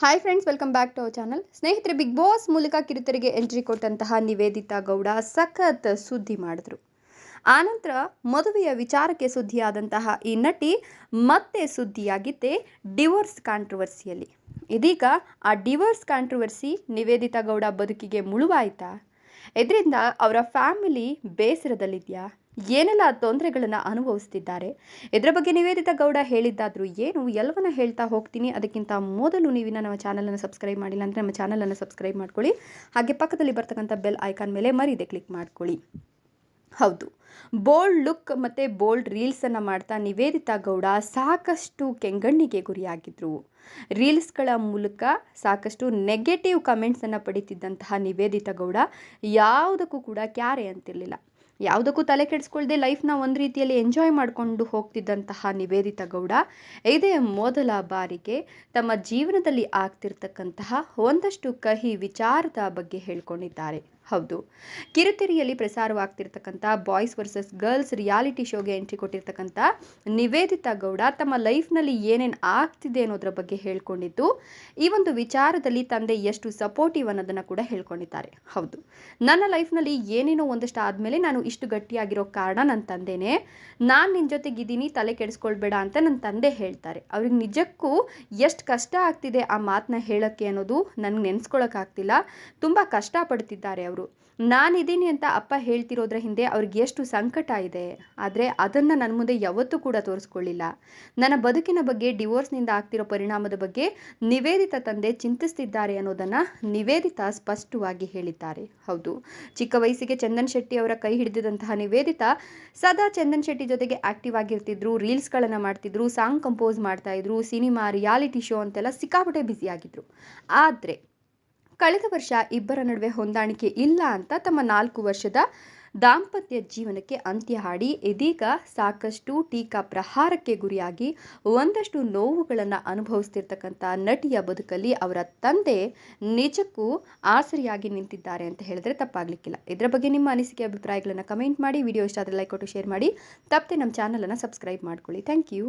Hi friends welcome back to our channel ಸ್ನೇಹಿತರೆ big boss ಮೂಲಕ ಕಿರುತೆರೆಗೆ ಎಂಟ್ರಿ ಕೊಟ್ಟಂತಹ ನಿವೇದಿತಾ ಗೌಡ ಸಖತ್ ಸುದ್ದಿ ಮಾಡಿದ್ರು. ಆನಂತರ ಮದುವೆಯ ವಿಚಾರಕ್ಕೆ ಸುದ್ದಿಯಾದಂತಹ ಈ ನಟಿ ಮತ್ತೆ ಸುದ್ದಿಯಾಗಿದ್ದೆ ಡಿವೋರ್ಸ್ ಕಾಂಟ್ರವರ್ಸಿಯಲ್ಲಿ ಇದೀಗ ಆ ಡಿವೋರ್ಸ್ ಕಾಂಟ್ರವರ್ಸಿ ನಿವೇದಿತಾ ಗೌಡ ಬದುಕಿಗೆ ಮುಳುವಾಯ್ತಾ? ಇದರಿಂದ ಅವರ ಫ್ಯಾಮಿಲಿ ಬೇಸರದಲ್ಲಿದೆಯಾ? ಏನೆಲ್ಲ ತೊಂದರೆಗಳನ್ನು ಅನುಭವಿಸ್ತಿದ್ದಾರೆ? ಇದರ ಬಗ್ಗೆ ನಿವೇದಿತ ಗೌಡ ಹೇಳಿದ್ದಾದರೂ ಏನು? ಎಲ್ಲವನ್ನ ಹೇಳ್ತಾ ಹೋಗ್ತೀನಿ. ಅದಕ್ಕಿಂತ ಮೊದಲು ನೀವಿನ ನಮ್ಮ ಚಾನಲನ್ನು ಸಬ್ಸ್ಕ್ರೈಬ್ ಮಾಡಿಲ್ಲ ಅಂದರೆ ನಮ್ಮ ಚಾನಲನ್ನು ಸಬ್ಸ್ಕ್ರೈಬ್ ಮಾಡ್ಕೊಳ್ಳಿ. ಹಾಗೆ ಪಕ್ಕದಲ್ಲಿ ಬರ್ತಕ್ಕಂಥ ಬೆಲ್ ಐಕಾನ್ ಮೇಲೆ ಮರೀದೆ ಕ್ಲಿಕ್ ಮಾಡ್ಕೊಳ್ಳಿ. ಹೌದು. ಬೋಲ್ಡ್ ಲುಕ್ ಮತ್ತು ಬೋಲ್ಡ್ ರೀಲ್ಸನ್ನು ಮಾಡ್ತಾ ನಿವೇದಿತಾ ಗೌಡ ಸಾಕಷ್ಟು ಕೆಂಗಣ್ಣಿಗೆ ಗುರಿಯಾಗಿದ್ದರು ರೀಲ್ಸ್ಗಳ ಮೂಲಕ ಸಾಕಷ್ಟು ನೆಗೆಟಿವ್ ಕಮೆಂಟ್ಸನ್ನು ಪಡೀತಿದ್ದಂತಹ ನಿವೇದಿತಾ ಗೌಡ ಯಾವುದಕ್ಕೂ ಕೂಡ ಕ್ಯಾರೆ ಅಂತಿರಲಿಲ್ಲ. ಯಾವುದಕ್ಕೂ ತಲೆ ಕೆಡಿಸ್ಕೊಳ್ದೆ ಲೈಫ್ನ ಒಂದು ರೀತಿಯಲ್ಲಿ ಎಂಜಾಯ್ ಮಾಡಿಕೊಂಡು ಹೋಗ್ತಿದ್ದಂತಹ ನಿವೇದಿತಾ ಗೌಡ ಇದೇ ಮೊದಲ ಬಾರಿಗೆ ತಮ್ಮ ಜೀವನದಲ್ಲಿ ಆಗ್ತಿರ್ತಕ್ಕಂತಹ ಒಂದಷ್ಟು ಕಹಿ ವಿಚಾರದ ಬಗ್ಗೆ ಹೇಳ್ಕೊಂಡಿದ್ದಾರೆ. ಹೌದು. ಕಿರುತೆರೆಯಲ್ಲಿ ಪ್ರಸಾರವಾಗ್ತಿರ್ತಕ್ಕಂಥ ಬಾಯ್ಸ್ ವರ್ಸಸ್ ಗರ್ಲ್ಸ್ ರಿಯಾಲಿಟಿ ಶೋಗೆ ಎಂಟ್ರಿ ಕೊಟ್ಟಿರ್ತಕ್ಕಂಥ ನಿವೇದಿತಾ ಗೌಡ ತಮ್ಮ ಲೈಫ್ನಲ್ಲಿ ಏನೇನು ಆಗ್ತಿದೆ ಅನ್ನೋದ್ರ ಬಗ್ಗೆ ಹೇಳ್ಕೊಂಡಿದ್ದು, ಈ ಒಂದು ವಿಚಾರದಲ್ಲಿ ತಂದೆ ಎಷ್ಟು ಸಪೋರ್ಟಿವ್ ಅನ್ನೋದನ್ನು ಕೂಡ ಹೇಳ್ಕೊಂಡಿದ್ದಾರೆ. ಹೌದು. ನನ್ನ ಲೈಫ್ನಲ್ಲಿ ಏನೇನೋ ಒಂದಷ್ಟು ಆದಮೇಲೆ ನಾನು ಇಷ್ಟು ಗಟ್ಟಿಯಾಗಿರೋ ಕಾರಣ ನನ್ನ ತಂದೆನೇ. ನಾನು ನಿನ್ನ ಜೊತೆಗಿದ್ದೀನಿ, ತಲೆ ಕೆಡಿಸ್ಕೊಳ್ಬೇಡ ಅಂತ ನನ್ನ ತಂದೆ ಹೇಳ್ತಾರೆ. ಅವ್ರಿಗೆ ನಿಜಕ್ಕೂ ಎಷ್ಟು ಕಷ್ಟ ಆಗ್ತಿದೆ ಆ ಮಾತನ್ನ ಹೇಳೋಕ್ಕೆ ಅನ್ನೋದು ನನಗೆ ನೆನೆಸ್ಕೊಳಕ್ಕಾಗ್ತಿಲ್ಲ ತುಂಬ ಕಷ್ಟಪಡ್ತಿದ್ದಾರೆ ಅವರು. ನಾನಿದ್ದೀನಿ ಅಂತ ಅಪ್ಪ ಹೇಳ್ತಿರೋದ್ರ ಹಿಂದೆ ಅವ್ರಿಗೆ ಎಷ್ಟು ಸಂಕಟ ಇದೆ. ಆದರೆ ಅದನ್ನು ನನ್ನ ಮುಂದೆ ಯಾವತ್ತೂ ಕೂಡ ತೋರಿಸ್ಕೊಳ್ಳಿಲ್ಲ ನನ್ನ ಬದುಕಿನ ಬಗ್ಗೆ, ಡಿವೋರ್ಸ್ನಿಂದ ಆಗ್ತಿರೋ ಪರಿಣಾಮದ ಬಗ್ಗೆ ನಿವೇದಿತ ತಂದೆ ಚಿಂತಿಸ್ತಿದ್ದಾರೆ ಅನ್ನೋದನ್ನು ನಿವೇದಿತ ಸ್ಪಷ್ಟವಾಗಿ ಹೇಳಿದ್ದಾರೆ. ಹೌದು. ಚಿಕ್ಕ ವಯಸ್ಸಿಗೆ ಚಂದನ್ ಶೆಟ್ಟಿ ಅವರ ಕೈ ಹಿಡಿದಿದ್ದಂತಹ ನಿವೇದಿತಾ ಸದಾ ಚಂದನ್ ಶೆಟ್ಟಿ ಜೊತೆಗೆ ಆಕ್ಟಿವ್ ಆಗಿರ್ತಿದ್ರು ರೀಲ್ಸ್ಗಳನ್ನು ಮಾಡ್ತಿದ್ರು ಸಾಂಗ್ ಕಂಪೋಸ್ ಮಾಡ್ತಾ ಇದ್ರು ಸಿನಿಮಾ ರಿಯಾಲಿಟಿ ಶೋ ಅಂತೆಲ್ಲ ಸಿಕ್ಕಾಪಟ್ಟೆ ಬ್ಯುಸಿಯಾಗಿದ್ರು ಆದರೆ ಕಳೆದ ವರ್ಷ ಇಬ್ಬರ ನಡುವೆ ಹೊಂದಾಣಿಕೆ ಇಲ್ಲ ಅಂತ ತಮ್ಮ ನಾಲ್ಕು ವರ್ಷದ ದಾಂಪತ್ಯ ಜೀವನಕ್ಕೆ ಅಂತ್ಯ ಹಾಡಿ, ಇದೀಗ ಸಾಕಷ್ಟು ಟೀಕಾ ಪ್ರಹಾರಕ್ಕೆ ಗುರಿಯಾಗಿ ಒಂದಷ್ಟು ನೋವುಗಳನ್ನು ಅನುಭವಿಸ್ತಿರ್ತಕ್ಕಂಥ ನಟಿಯ ಬದುಕಲ್ಲಿ ಅವರ ತಂದೆ ನಿಜಕ್ಕೂ ಆಸರಿಯಾಗಿ ನಿಂತಿದ್ದಾರೆ ಅಂತ ಹೇಳಿದ್ರೆ ತಪ್ಪಾಗಲಿಕ್ಕಿಲ್ಲ. ಇದರ ಬಗ್ಗೆ ನಿಮ್ಮ ಅನಿಸಿಕೆ, ಅಭಿಪ್ರಾಯಗಳನ್ನು ಕಮೆಂಟ್ ಮಾಡಿ, ವಿಡಿಯೋ ಇಷ್ಟ ಆದರೆ ಲೈಕ್ ಕೊಟ್ಟು ಶೇರ್ ಮಾಡಿ. ತಪ್ಪದೆ ನಮ್ಮ ಚಾನಲನ್ನು ಸಬ್ಸ್ಕ್ರೈಬ್ ಮಾಡ್ಕೊಳ್ಳಿ. Thank you